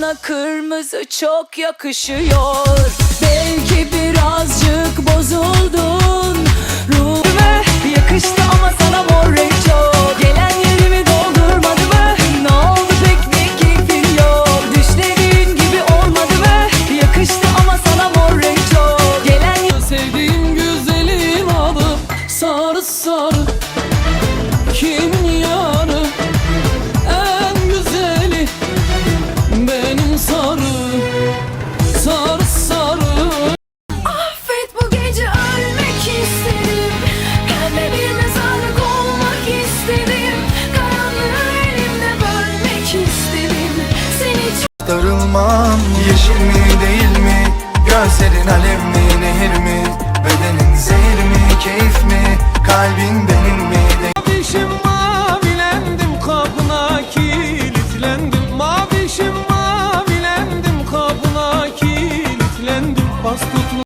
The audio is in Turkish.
Sana kırmızı çok yakışıyor Belki birazcık bozuldun Ruhuma yakıştı ama sana mor renk çok Gelen yerimi doldurmadı mı? Ne oldu pek mi keyfin yok? Düşlediğin gibi olmadı mı? Yakıştı ama sana mor renk çok Gelen Sevdiğim güzelim alıp sarı sarı sarı Sarı sarı. Affet bu gece ölmek istedim. Pembe bir mezarlık olmak istedim. Karanlığı elimde bölmek istedim. Seni çok Darılmam yeşil mi değil mi? Gözlerin alev mi nehir mi? Bedenin zehir mi keyif mi? Kalbin